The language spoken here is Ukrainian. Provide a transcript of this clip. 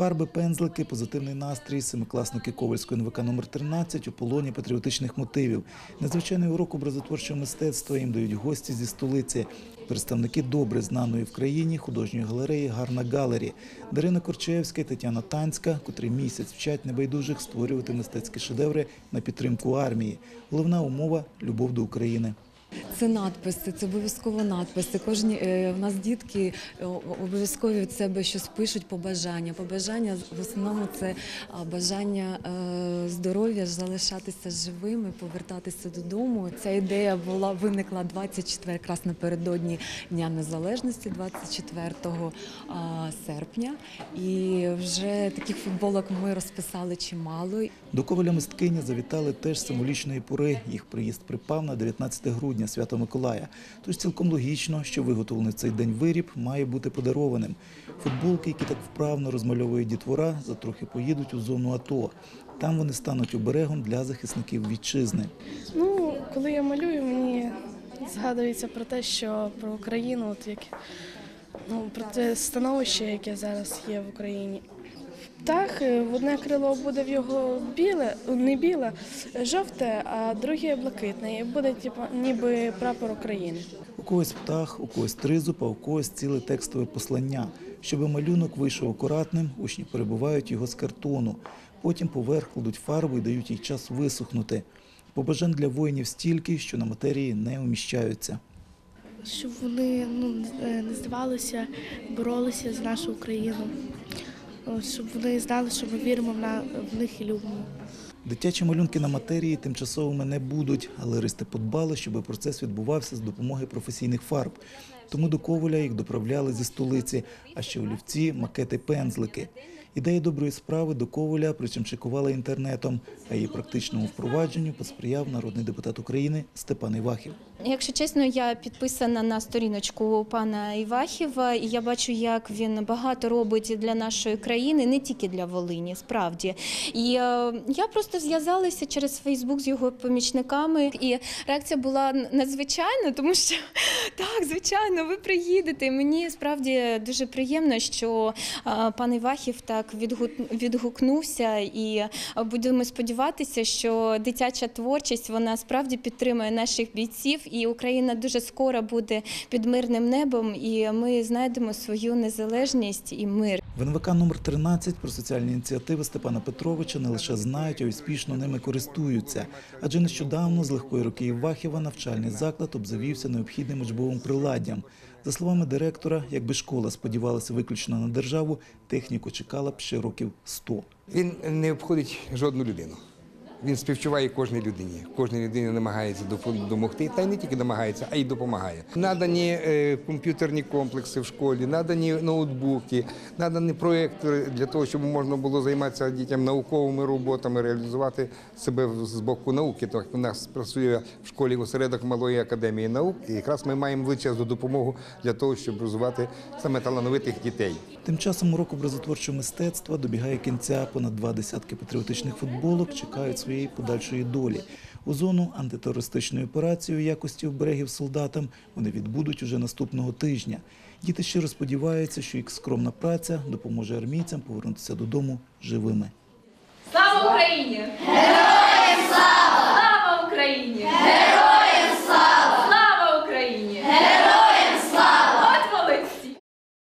Фарби, пензлики, позитивний настрій, семикласники Ковальської НВК номер 13 у полоні патріотичних мотивів. Незвичайний урок образотворчого мистецтва їм дають гості зі столиці. Представники добре знаної в країні художньої галереї Гарна Галері Дарина Корчевська і Тетяна Танська, котрі місяць вчать небайдужих створювати мистецькі шедеври на підтримку армії. Головна умова любов до України. Це надписи, це обов'язково надписи. Кожні е, в нас дітки е, обов'язково від себе щось пишуть побажання. Побажання в основному це бажання е, здоров'я, залишатися живими, повертатися додому. Ця ідея була виникла 24 якраз напередодні Дня Незалежності, 24 а, серпня. І вже таких футболок ми розписали чимало. До Коваля мисткині завітали теж символічної пори. Їх приїзд припав на 19 грудня, свято Миколая. Тож цілком логічно, що виготовлений цей день виріб має бути подарованим. Футболки, які так вправно розмальовує дітвора, затрохи поїдуть у зону АТО. Там вони стануть оберегом для захисників вітчизни. Ну, коли я малюю, мені згадується про те, що про Україну, от як ну, про те становище, яке зараз є в Україні. Так, е, в одне крило буде в його біле, не біле, жовте, а друге блакитне. І буде типу, ніби прапор України. У когось птах, у когось тризуб, а у когось ціле текстове послання. Щоби малюнок вийшов акуратним, учні перебувають його з картону. Потім поверх кладуть фарбу і дають їй час висохнути. Побажань для воїнів стільки, що на матерії не уміщаються. щоб вони ну, не- не здавалися, боролися за нашу Україну, щоб вони знали, що ми віримо в, них і любимо. Дитячі малюнки на матерії тимчасовими не будуть. але ристи подбали, щоб процес відбувався з допомоги професійних фарб. Тому до Коваля їх доправляли зі столиці, а ще олівці, макети, пензлики. Ідея доброї справи до Коваля причимчикувала інтернетом, а її практичному впровадженню посприяв народний депутат України Степан Івахів. Якщо чесно, я підписана на сторіночку пана Івахіва, і я бачу, як він багато робить для нашої країни, не тільки для Волині, справді. І е, я просто зв'язалася через Фейсбук з його помічниками, і реакція була надзвичайна, тому що так, звичайно, ви приїдете. Мені справді дуже приємно, що е, пан Івахів так відгу- відгукнувся, і будемо сподіватися, що дитяча творчість вона справді підтримує наших бійців, і Україна дуже скоро буде під мирним небом, і ми знайдемо свою незалежність і мир. В НВК номер 13 про соціальні ініціативи Степана Петровича не лише знають, а успішно ними користуються. Адже нещодавно з легкої руки Івахіва навчальний заклад обзавівся необхідним учбовим приладдям. За словами директора, якби школа сподівалася виключно на державу, техніку чекала б ще років 100. Він не обходить жодну людину. Він співчуває кожній людині. Кожній людині намагається допомогти, та й не тільки намагається, а й допомагає. Надані е, комп'ютерні комплекси в школі, надані ноутбуки, надані проєктори для того, щоб можна було займатися дітям науковими роботами, реалізувати себе з боку науки. Так у нас працює в школі осередок малої академії наук, і якраз ми маємо величезну допомогу для того, щоб розвивати саме талановитих дітей. Тим часом урок образотворчого мистецтва добігає кінця. Понад два десятки патріотичних футболок чекають своєї подальшої долі. У зону антитерористичної операції у якості оберегів солдатам вони відбудуть уже наступного тижня. Діти щиро сподіваються, що їх скромна праця допоможе армійцям повернутися додому живими. Слава Україні! Героям